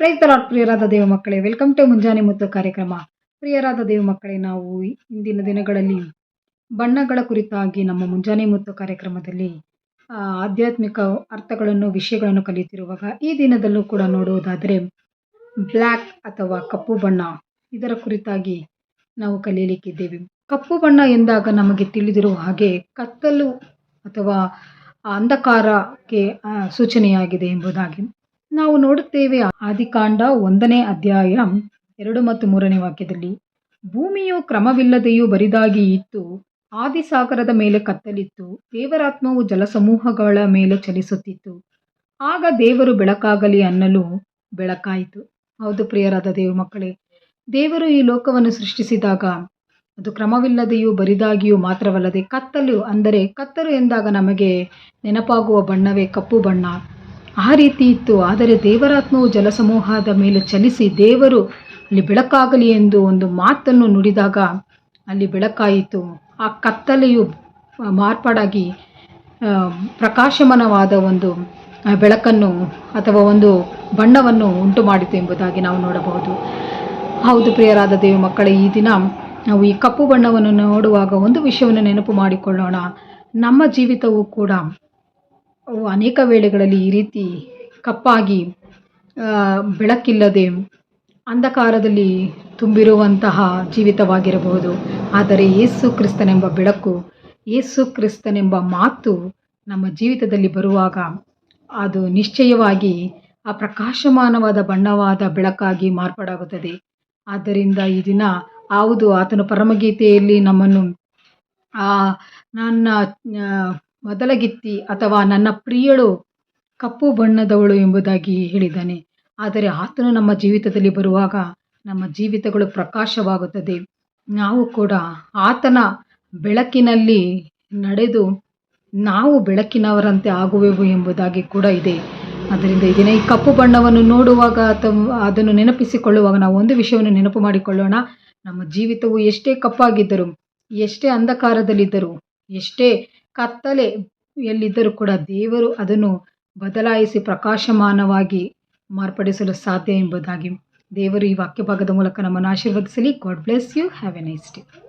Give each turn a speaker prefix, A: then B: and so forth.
A: Price ಪ್ರಿಯರಾದ ದೇವ ಮಕ್ಕಳೇ. Welcome to ಮುಂಜಾನೆ ಮುತ್ತು ಕಾರ್ಯಕ್ರಮ. ಪ್ರಿಯರಾದ ದೇವ ಮಕ್ಕಳೇ, ನಾವು ಇಂದಿನ ದಿನಗಳಲ್ಲಿ ಬಣ್ಣಗಳ ಕುರಿತಾಗಿ ನಮ್ಮ ಮುಂಜಾನೆ ಮುತ್ತು ಕಾರ್ಯಕ್ರಮದಲ್ಲಿ ಆಧ್ಯಾತ್ಮಿಕ ಅರ್ಥಗಳನ್ನು, ವಿಷಯಗಳನ್ನು ಕಲಿಯುತ್ತಿರುವಾಗ ಈ ದಿನದಲ್ಲೂ ಕೂಡ ನೋಡುವುದಾದರೆ ಬ್ಲ್ಯಾಕ್ ಅಥವಾ ಕಪ್ಪು ಬಣ್ಣ. ಇದರ ಕುರಿತಾಗಿ ನಾವು ಕಲಿಯಲಿಕ್ಕಿದ್ದೇವೆ ಕಪ್ಪು ಬಣ್ಣ ಎಂದಾಗ ನಮಗೆ ತಿಳಿದಿರುವ ಹಾಗೆ ಕತ್ತಲು ಅಥವಾ ಅಂಧಕಾರಕ್ಕೆ ಸೂಚನೆಯಾಗಿದೆ ಎಂಬುದಾಗಿ ನಾವು ನೋಡುತ್ತೇವೆ ಆದಿಕಾಂಡ ಒಂದನೇ ಅಧ್ಯಾಯ ಎರಡು ಮತ್ತು ಮೂರನೇ ವಾಕ್ಯದಲ್ಲಿ, ಭೂಮಿಯು ಕ್ರಮವಿಲ್ಲದೆಯೂ ಬರಿದಾಗಿ ಇತ್ತು, ಆದಿಸಾಗರದ ಮೇಲೆ ಕತ್ತಲಿತ್ತು, ದೇವರಾತ್ಮವು ಜಲಸಮೂಹಗಳ ಮೇಲೆ ಚಲಿಸುತ್ತಿತ್ತು. ಆಗ ದೇವರು ಬೆಳಕಾಗಲಿ ಅನ್ನಲು ಬೆಳಕಾಯಿತು. ಹೌದು ಪ್ರಿಯರಾದ ದೇವ ಮಕ್ಕಳೇ, ದೇವರು ಈ ಲೋಕವನ್ನು ಸೃಷ್ಟಿಸಿದಾಗ ಅದು ಕ್ರಮವಿಲ್ಲದೆಯೂ ಬರಿದಾಗಿಯೂ ಮಾತ್ರವಲ್ಲದೆ ಕತ್ತಲು ಅಂದರೆ ಕತ್ತಲು ಎಂದಾಗ ನಮಗೆ ನೆನಪಾಗುವ ಬಣ್ಣವೇ ಕಪ್ಪು ಬಣ್ಣ. ಆ ರೀತಿ ಇತ್ತು. ಆದರೆ ದೇವರಾತ್ಮವು ಜಲಸಮೂಹದ ಮೇಲೆ ಚಲಿಸಿ ದೇವರು ಅಲ್ಲಿ ಬೆಳಕಾಗಲಿ ಎಂದು ಒಂದು ಮಾತನ್ನು ನುಡಿದಾಗ ಅಲ್ಲಿ ಬೆಳಕಾಯಿತು. ಆ ಕತ್ತಲೆಯು ಮಾರ್ಪಾಡಾಗಿ ಪ್ರಕಾಶಮನವಾದ ಒಂದು ಬೆಳಕನ್ನು ಅಥವಾ ಒಂದು ಬಣ್ಣವನ್ನು ಉಂಟು ಮಾಡಿತು ಎಂಬುದಾಗಿ ನಾವು ನೋಡಬಹುದು. ಹೌದು ಪ್ರಿಯರಾದ ದೇವ ಮಕ್ಕಳ, ಈ ದಿನ ನಾವು ಈ ಕಪ್ಪು ಬಣ್ಣವನ್ನು ನೋಡುವಾಗ ಒಂದು ವಿಷಯವನ್ನು ನೆನಪು ಮಾಡಿಕೊಳ್ಳೋಣ. ನಮ್ಮ ಜೀವಿತವೂ ಕೂಡ ಅವು ಅನೇಕ ವೇಳೆಗಳಲ್ಲಿ ಈ ರೀತಿ ಕಪ್ಪಾಗಿ ಬೆಳಕಿಲ್ಲದೆ ಅಂಧಕಾರದಲ್ಲಿ ತುಂಬಿರುವಂತಹ ಜೀವಿತವಾಗಿರಬಹುದು. ಆದರೆ ಏಸು ಕ್ರಿಸ್ತನೆಂಬ ಬೆಳಕು ಏಸು ಕ್ರಿಸ್ತನೆಂಬ ಮಾತು ನಮ್ಮ ಜೀವಿತದಲ್ಲಿ ಬರುವಾಗ ಅದು ನಿಶ್ಚಯವಾಗಿ ಆ ಪ್ರಕಾಶಮಾನವಾದ ಬಣ್ಣವಾದ ಬೆಳಕಾಗಿ ಮಾರ್ಪಾಡಾಗುತ್ತದೆ. ಆದ್ದರಿಂದ ಈ ದಿನ ಹೌದು ಆತನು ಪರಮಗೀತೆಯಲ್ಲಿ ನಮ್ಮನ್ನು, ಆ, ನನ್ನ ಆ, ಮೊದಲ ಗಿತ್ತಿ ಅಥವಾ ನನ್ನ ಪ್ರಿಯಳು ಕಪ್ಪು ಬಣ್ಣದವಳು ಎಂಬುದಾಗಿ ಹೇಳಿದ್ದಾನೆ. ಆದರೆ ಆತನು ನಮ್ಮ ಜೀವಿತದಲ್ಲಿ ಬರುವಾಗ ನಮ್ಮ ಜೀವಿತಗಳು ಪ್ರಕಾಶವಾಗುತ್ತದೆ. ನಾವು ಕೂಡ ಆತನ ಬೆಳಕಿನಲ್ಲಿ ನಡೆದು ನಾವು ಬೆಳಕಿನವರಂತೆ ಆಗುವೆವು ಎಂಬುದಾಗಿ ಕೂಡ ಇದೆ. ಅದರಿಂದ ಇದನ್ನ ಈ ಕಪ್ಪು ಬಣ್ಣವನ್ನು ನೋಡುವಾಗ ಅಥವಾ ಅದನ್ನು ನೆನಪಿಸಿಕೊಳ್ಳುವಾಗ ನಾವು ಒಂದು ವಿಷಯವನ್ನು ನೆನಪು ಮಾಡಿಕೊಳ್ಳೋಣ. ನಮ್ಮ ಜೀವಿತವು ಎಷ್ಟೇ ಕಪ್ಪಾಗಿದ್ದರೂ ಎಷ್ಟೇ ಅಂಧಕಾರದಲ್ಲಿದ್ದರೂ ಎಷ್ಟೇ ಕತ್ತಲೆ ಎಲ್ಲಿದ್ದರೂ ಕೂಡ ದೇವರು ಅದನ್ನು ಬದಲಾಯಿಸಿ ಪ್ರಕಾಶಮಾನವಾಗಿ ಮಾರ್ಪಡಿಸಲು ಸಾಧ್ಯ ಎಂಬುದಾಗಿ ದೇವರು ಈ ವಾಕ್ಯ ಭಾಗದ ಮೂಲಕ ನಮ್ಮನ್ನು ಆಶೀರ್ವದಿಸಲಿ. God bless you have a nice day